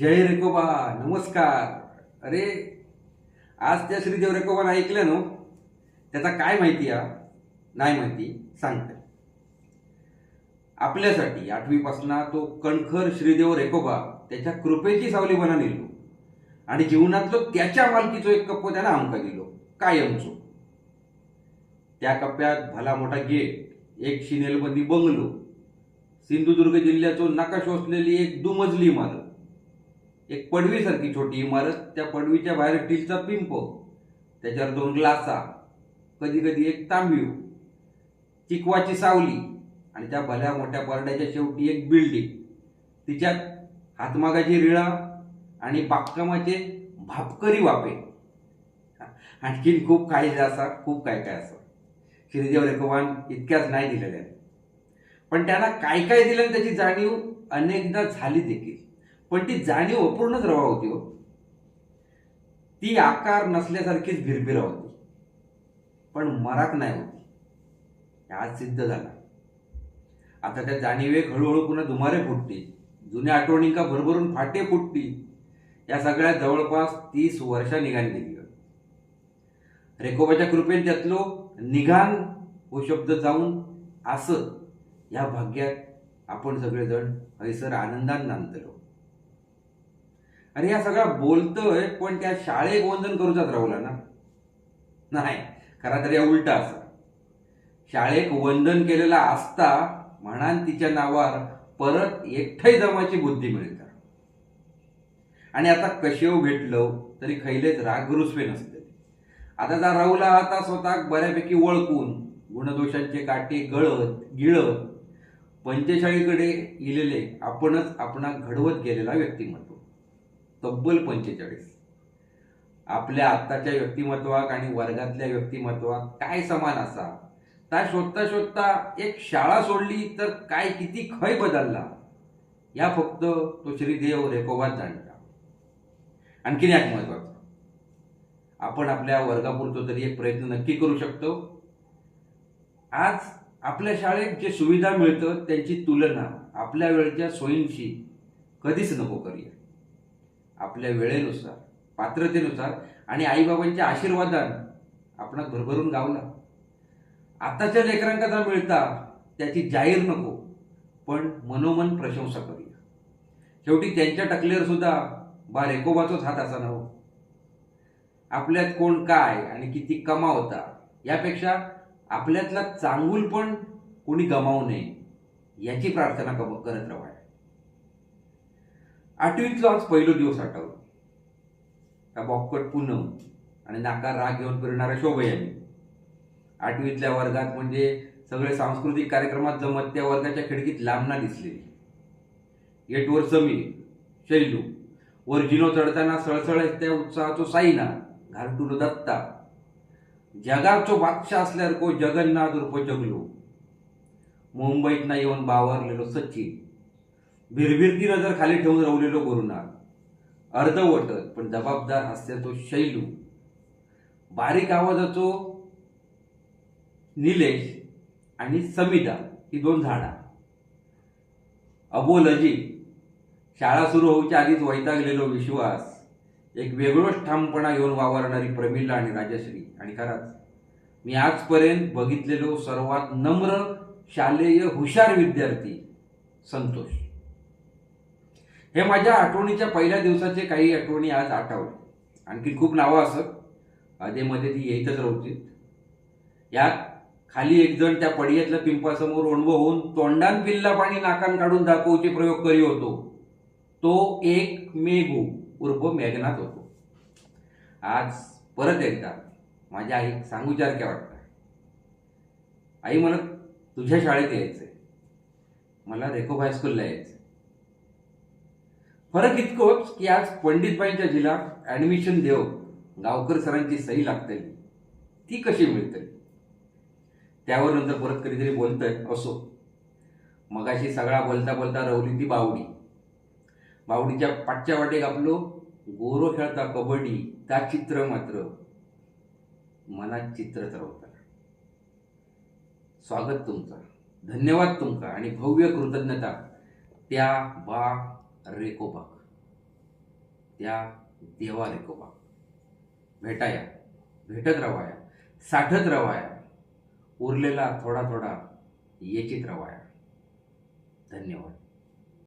जय रेकोबा नमस्कार. अरे आज त्या श्रीदेव रेकोबाला ऐकलं ना त्याचा काय माहिती आहे? नाही माहिती सांगते. आपल्यासाठी आठवीपासून तो कणखर श्रीदेव रेकोबा त्याच्या कृपेची सावली बना नेलो. आणि जीवनातलो त्याच्या मालकीचो एक कप्पो त्याला आमका दिलो कायमचो. त्या कप्प्यात भला मोठा गेट एक शिनेलबंदी बंगलो सिंधुदुर्ग जिल्ह्याचो नकाशो असलेली एक दुमजली इमारत एक पडवीसारखी छोटी इमारत त्या पडवीच्या बाहेर स्टीलचा पिंप त्याच्यावर दोन ग्लासा कधी कधी एक तांबीव चिकवाची सावली आणि त्या भल्या मोठ्या पारड्याच्या शेवटी एक बिल्डिंग. तिच्यात हातमागाची रिळा आणि बागकामाचे भापकरी वापे आणखीन खूप काही असा खूप काय काय असं श्रीदेव रेखवान इतक्याच नाही दिलेल्या. पण त्यांना काय काय दिलं त्याची जाणीव अनेकदा झाली देखील. पण ती जाणीव अपूर्णच रवा होती हो. ती आकार नसल्यासारखीच भिरभिरा होती. पण मराक नाही होती. आज सिद्ध झाला. आता त्या जाणीवेक हळूहळू पुन्हा दुमारे फुटतील जुन्या आठवणींका भरभरून फाटे फुटती या सगळ्या जवळपास तीस वर्षा निघाली गेली. रेकोबाच्या कृपेने त्यातलो निघान हो शब्द जाऊन असं या भाग्यात आपण सगळेजण हैसर आनंदान नांदलो. अरे या सगळा बोलतोय पण त्या शाळे वंदन करूचाच राहुला ना? नाही खरा तर या उलटा असा. शाळेक वंदन केलेला असता म्हणान तिच्या नावावर परत एकठाई जमाची बुद्धी मिळतात आणि आता कशेव भेटलो तरी खैलेच राग रुसवे नसते. आता जा राहुला आता स्वतः बऱ्यापैकी ओळखून गुणदोषांचे काटे गळत गिळत पंचेचाळीकडे इलेले आपणच आपणा घडवत गेलेला व्यक्तिमत्व. तब्बल पंचेचाळीस. आपल्या आत्ताच्या व्यक्तिमत्वाक आणि वर्गातल्या व्यक्तिमत्वात काय समान असा? ता शोधता शोधता एक शाळा सोडली तर काय किती खय बदलला? या फक्त तो श्रीदेव रेकोबात जाणता. आणखीन एक महत्वाचं. आपण आपल्या वर्गापुरतो तरी एक प्रयत्न नक्की करू शकतो. आज आपल्या शाळेत जे सुविधा मिळतं त्यांची तुलना आपल्या वेळच्या सोयींशी कधीच नको करूया. आपल्या वेळेनुसार पात्रतेनुसार आणि आईबाबांच्या आशीर्वादान आपण भरभरून गावला आताच्या लेकरांका जर मिळता त्याची जाहीर नको पण मनोमन प्रशंसा करूया. शेवटी त्यांच्या टकलेवर सुद्धा बा रेकोबाचाच हात असा नव्ह. आपल्यात कोण काय आणि किती कमावता यापेक्षा आपल्यातला चांगुल पण कोणी गमावू नये याची प्रार्थना कब- करत राहा आठवीतला आज पहिलो दिवस आठवला. त्या बॉक्कट पूनम आणि नाका राग घेऊन फिरणाऱ्या शोभयानी आठवीतल्या वर्गात म्हणजे सगळे सांस्कृतिक कार्यक्रमात जमत त्या वर्गाच्या खिडकीत लांबना दिसलेली गेटवर समीर शैलू वर जिनो चढताना सळसळ त्या उत्साहाचो साईना घालटून दत्ता. जगाचो बादशाह असल्यावर को जगन्नाथ रूप जगलो. मुंबईतना येऊन बावरलेलो सचिन. भिरभिरती नजर खाली ठेवून रवलेलो गुरुनाथ अर्धवटत पण जबाबदार हास्याचो शैलू. बारीक आवाजाचो निलेश आणि समिदा ही दोन झाडा. अबोल अजित शाळा सुरू होऊच्या आधीच वैतागलेलो विश्वास एक वेगळोच ठामपणा घेऊन वावरणारी प्रमिला आणि राजश्री. आणि खराच मी आजपर्यंत बघितलेलो सर्वात नम्र शालेय हुशार विद्यार्थी संतोष. हे माझ्या आठवणीच्या पहिल्या दिवसाचे काही आठवणी आज आठवले. आणखी खूप नावं असत. अधेमध्ये ती येतच राहतील यात खाली एक जण त्या पडियातल्या पिंपासमोर ओणवं होऊन तोंडान पिल्ला पाणी नाकान काढून दाखवचे प्रयोग करी होतो. तो एक मेघू उर्फ मेघनाथ होतो. आज परत एकदा माझ्या आई सांगूच्यारख्या वाटतं आई म्हणत तुझ्या शाळेत यायचंय. मला रेखोब हायस्कूलला यायचं फरक इतकंच की आज पंडितबाईंच्या जिल्हा ऍडमिशन देव गावकर सरांची सही लागते. ती कशी मिळते? त्यावर नंतर परत कधीतरी बोलतंय. असो. मगाशी सगळा बोलता बोलता रवली ती बावडी. बावडीच्या पाठच्या वाटेक आपलो गोरो खेळता कबड्डी त्या चित्र मात्र. मनात चित्र तर होतं. स्वागत तुमचं. धन्यवाद तुमका आणि भव्य कृतज्ञता. त्या बा रेकोबाक. त्या देवा रेकोबा भेटाया भेटत रवाया साठत रवाया उरलेला थोडा थोडा येचित रवाया. धन्यवाद.